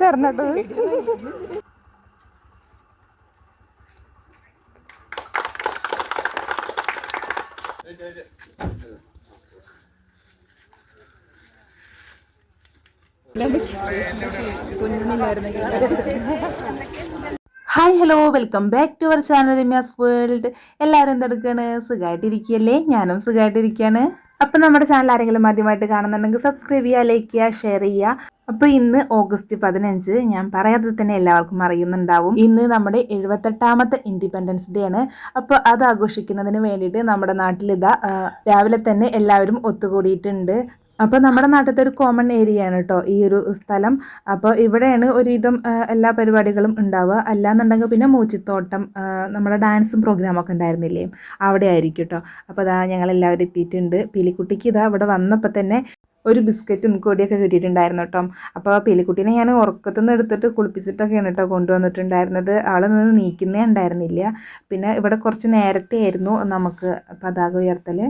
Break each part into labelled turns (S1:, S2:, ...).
S1: തരണട്ടോ hi hello welcome back to our channel Ramya's world എല്ലാവരും എന്തെടുക്കാണ്? സുഖമായിട്ടിരിക്കുകയല്ലേ ഞാനും സുഖമായിട്ടിരിക്കുകയാണ് അപ്പം നമ്മുടെ ചാനൽ ആരെങ്കിലും ആദ്യമായിട്ട് കാണുന്നുണ്ടെങ്കിൽ സബ്സ്ക്രൈബ് ചെയ്യുക ലൈക്ക് ചെയ്യുക ഷെയർ ചെയ്യുക. അപ്പോൾ ഇന്ന് ഓഗസ്റ്റ് പതിനഞ്ച് ഞാൻ പറയാതെ തന്നെ എല്ലാവർക്കും അറിയുന്നുണ്ടാവും. ഇന്ന് നമ്മുടെ എഴുപത്തെട്ടാമത്തെ ഇൻഡിപെൻഡൻസ് ഡേ ആണ്. അപ്പോൾ അത് ആഘോഷിക്കുന്നതിന് വേണ്ടിയിട്ട് നമ്മുടെ നാട്ടിലിതാ രാവിലെ തന്നെ എല്ലാവരും ഒത്തുകൂടിയിട്ടുണ്ട്. അപ്പോൾ നമ്മുടെ നാട്ടിലത്തെ ഒരു കോമൺ ഏരിയ ആണ് കേട്ടോ ഈ ഒരു സ്ഥലം. അപ്പോൾ ഇവിടെയാണ് ഒരുവിധം എല്ലാ പരിപാടികളും ഉണ്ടാവുക. അല്ലാന്നുണ്ടെങ്കിൽ പിന്നെ മൂച്ചിത്തോട്ടം നമ്മുടെ ഡാൻസും പ്രോഗ്രാമൊക്കെ ഉണ്ടായിരുന്നില്ലേ? അവിടെ ആയിരിക്കും കേട്ടോ അപ്പോൾ അതാ ഞങ്ങൾ എല്ലാവരും എത്തിയിട്ടുണ്ട്. പീലിക്കുട്ടിക്ക് ഇതാ ഇവിടെ വന്നപ്പോൾ തന്നെ ഒരു ബിസ്ക്കറ്റും കൊടിയൊക്കെ കിട്ടിയിട്ടുണ്ടായിരുന്നു കേട്ടോ അപ്പോൾ പീലിക്കുട്ടീനെ ഞാൻ ഉറക്കത്തുനിന്ന് എടുത്തിട്ട് കുളിപ്പിച്ചിട്ടൊക്കെയാണ് കേട്ടോ കൊണ്ടുവന്നിട്ടുണ്ടായിരുന്നത്. ആൾ നിന്ന് നീക്കുന്നേ ഉണ്ടായിരുന്നില്ല. പിന്നെ ഇവിടെ കുറച്ച് നേരത്തെ ആയിരുന്നു നമുക്ക് പതാക ഉയർത്തൽ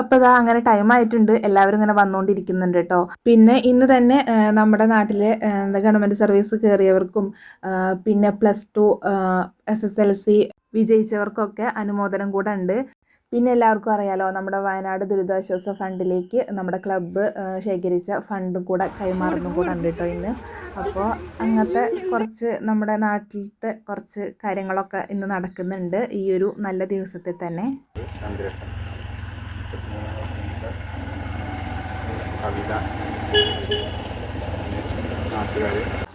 S1: അപ്പോൾ ഇതാ അങ്ങനെ ടൈം ആയിട്ടുണ്ട്. എല്ലാവരും ഇങ്ങനെ വന്നുകൊണ്ടിരിക്കുന്നുണ്ട് കേട്ടോ പിന്നെ ഇന്ന് തന്നെ നമ്മുടെ നാട്ടിലെ ഗവൺമെന്റ് സർവീസ് കയറിയവർക്കും പിന്നെ plus two S S L C വിജയിച്ചവർക്കൊക്കെ അനുമോദനം കൂടെ ഉണ്ട്. പിന്നെ എല്ലാവർക്കും അറിയാലോ നമ്മുടെ വയനാട് ദുരിതാശ്വാസ ഫണ്ടിലേക്ക് നമ്മുടെ ക്ലബ്ബ് ശേഖരിച്ച ഫണ്ടും കൂടെ കൈമാറുന്നും കൂടെ ഉണ്ട് കേട്ടോ ഇന്ന്. അപ്പോൾ അങ്ങനത്തെ കുറച്ച് നമ്മുടെ നാട്ടിലത്തെ കുറച്ച് കാര്യങ്ങളൊക്കെ ഇന്ന് നടക്കുന്നുണ്ട്. ഈ ഒരു നല്ല ദിവസത്തിൽ തന്നെ. 갑니다. 아, 그래.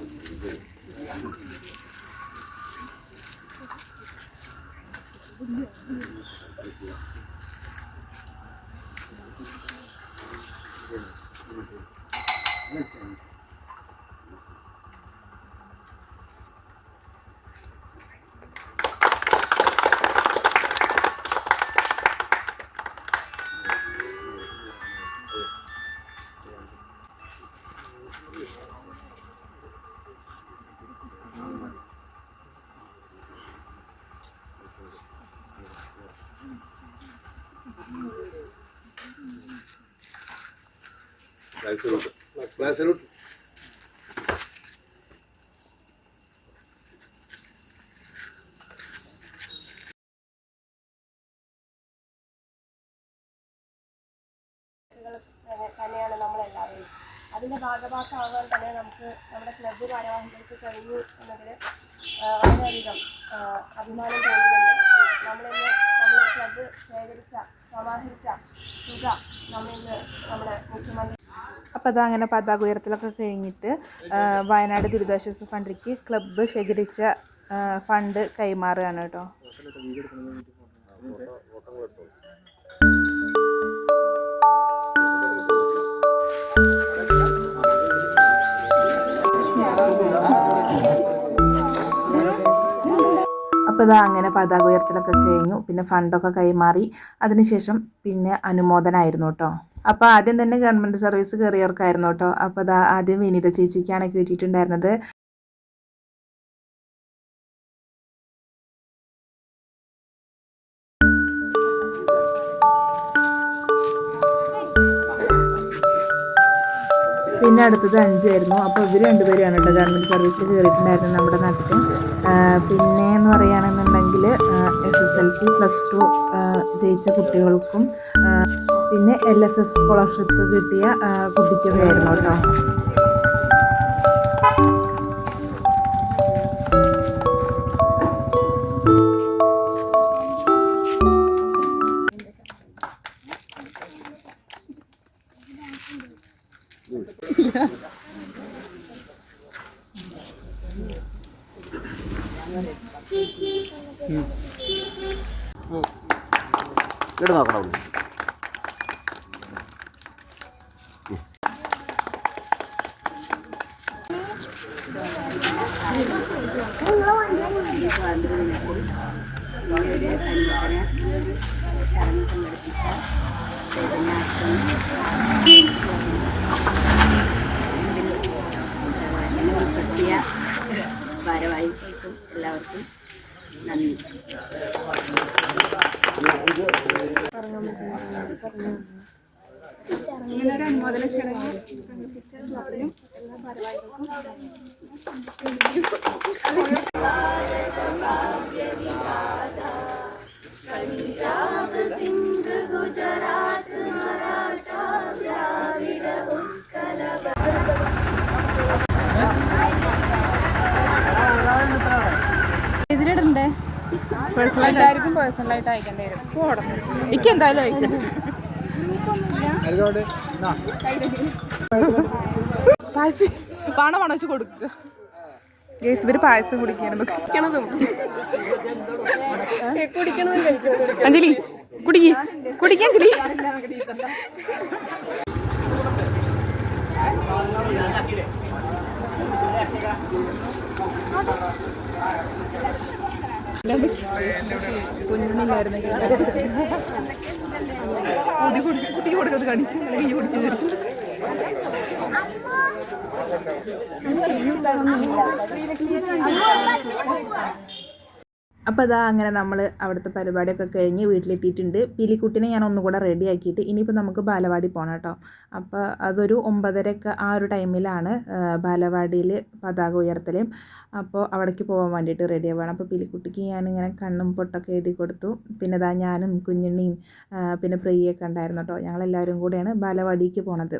S1: Thank you.
S2: ചന്ദ്രേട്ടൻ കവിത നാട്ടുകാർ
S3: തന്നെയാണ് നമ്മളെല്ലാവരും. അതിന്റെ ഭാഗഭാക്കാവാൻ തന്നെ നമുക്ക് നമ്മുടെ ക്ലബ്ബ് ഭാരവാഹികൾക്ക് കഴിഞ്ഞു എന്നതിൽ വളരെയധികം അഭിമാനം തോന്നുന്നുണ്ട്. നമ്മളിന്ന് നമ്മുടെ ക്ലബ്ബ് ശേഖരിച്ച സമാഹരിച്ച തുക നമ്മളിന്ന് നമ്മുടെ മുഖ്യമന്ത്രി
S1: അപ്പോൾ അങ്ങനെ പതാക ഉയർത്തലൊക്കെ കഴിഞ്ഞിട്ട് വയനാട് ദുരിതാശ്വാസ ഫണ്ടിലേക്ക് ക്ലബ്ബ് ശേഖരിച്ച ഫണ്ട് കൈമാറുകയാണ് കേട്ടോ. അപ്പോൾ ഇതാ അങ്ങനെ പതാക ഉയർത്തലൊക്കെ കഴിഞ്ഞു. പിന്നെ ഫണ്ടൊക്കെ കൈമാറി. അതിനുശേഷം പിന്നെ അനുമോദനമായിരുന്നു കേട്ടോ. അപ്പോൾ ആദ്യം തന്നെ ഗവൺമെന്റ് സർവീസ് കയറിയവർക്കായിരുന്നു കേട്ടോ. അപ്പോൾ ഇതാ ആദ്യം വിനീത ചേച്ചിക്കാണ് കിട്ടിയിട്ടുണ്ടായിരുന്നത്. പിന്നെ അടുത്തത് അഞ്ചുമായിരുന്നു അപ്പോൾ ഇവർ രണ്ടുപേരെയാണ് കേട്ടോ ഗവൺമെന്റ് സർവീസിൽ കയറിയിട്ടുണ്ടായിരുന്നത് നമ്മുടെ നാട്ടിൽ പിന്നെ എന്ന് പറയുകയാണെന്നുണ്ടെങ്കിൽ S S L C plus two ജയിച്ച കുട്ടികൾക്കും പിന്നെ എൽ എസ് എസ് സ്കോളർഷിപ്പ് കിട്ടിയ കുട്ടിക്കും ആയിരുന്നു കേട്ടോ.
S2: ഇവിടെ നോക്കണം
S4: ചടങ്ങ് ഭാരവാഹികൾക്കും എല്ലാവർക്കും നന്ദി.
S3: നല്ലൊരു അനുമോദന ചടങ്ങ് സംഘടിപ്പിച്ച ക്ലബിനും എല്ലാ ഭാരവാഹികൾക്കും എല്ലാവർക്കും പേഴ്സണലായിട്ട് അയക്കേണ്ടി വരും. പോടണം
S1: എനിക്ക് എന്തായാലും അയക്കും പായസം. പണം പണച്ച് കൊടുക്കുക ഗേസ് ഇവർ പായസം കുടിക്കായിരുന്നു.
S3: കുടിക്കണതും. കുടിക്കണതും കഴിക്കണതും
S1: അഞ്ജലി കുടിക്ക്. കുടിക്കാൻ കിളി കുട്ടി കൊടുക്കുന്നത് കാണിക്കും അല്ലെങ്കിൽ ഈ കൊടുക്കുന്നത് അപ്പോൾ അതാ അങ്ങനെ നമ്മൾ അവിടുത്തെ പരിപാടിയൊക്കെ കഴിഞ്ഞ് വീട്ടിലെത്തിയിട്ടുണ്ട്. പിലിക്കുട്ടിനെ ഞാൻ ഒന്നുകൂടെ റെഡി ആക്കിയിട്ട് ഇനിയിപ്പോൾ നമുക്ക് ബാലവാടി പോകണം കേട്ടോ. അപ്പോൾ അതൊരു ഒമ്പതരയൊക്കെ ആ ഒരു ടൈമിലാണ് ബാലവാടിയിൽ പതാക ഉയർത്തലും. അപ്പോൾ അവിടേക്ക് പോകാൻ വേണ്ടിയിട്ട് റെഡി ആവുകയാണ്. അപ്പോൾ പീലിക്കുട്ടിക്ക് ഞാനിങ്ങനെ കണ്ണും പൊട്ടൊക്കെ എഴുതി കൊടുത്തു. പിന്നെ ഇതാ ഞാനും കുഞ്ഞുണ്ണിയും പിന്നെ പ്രിയൊക്കെ ഉണ്ടായിരുന്നു കേട്ടോ. ഞങ്ങളെല്ലാവരും കൂടെയാണ് ബാലവാടിക്ക് പോണത്.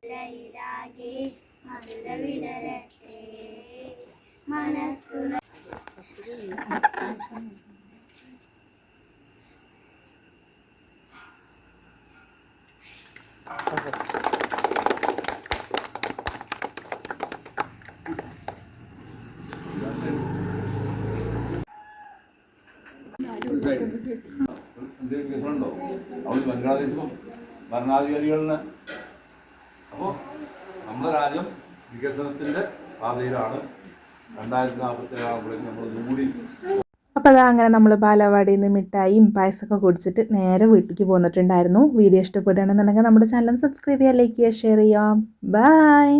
S5: എന്തെങ്കിലും കേസുണ്ടോ അവിടെ ബംഗ്ലാദേശിലും ഭരണാധികാരികളിന് അപ്പോൾ നമ്മുടെ രാജ്യം വികസനത്തിന്റെ പാതയിലാണ്. രണ്ടായിരത്തി നാൽപ്പത്തി ഏഴാകുമ്പോഴേക്കും നമ്മൾ ഒന്നുകൂടി
S1: അപ്പോൾ അതാ അങ്ങനെ നമ്മൾ ബാലവാടിയിൽ നിന്ന് മിഠായിയും പായസമൊക്കെ കുടിച്ചിട്ട് നേരെ വീട്ടിലേക്ക് പോന്നിട്ടുണ്ടായിരുന്നു. വീഡിയോ ഇഷ്ടപ്പെടുകയാണെന്നുണ്ടെങ്കിൽ നമ്മുടെ ചാനൽ സബ്സ്ക്രൈബ് ചെയ്യുക ലൈക്ക് ചെയ്യുക ഷെയർ ചെയ്യാം ബൈ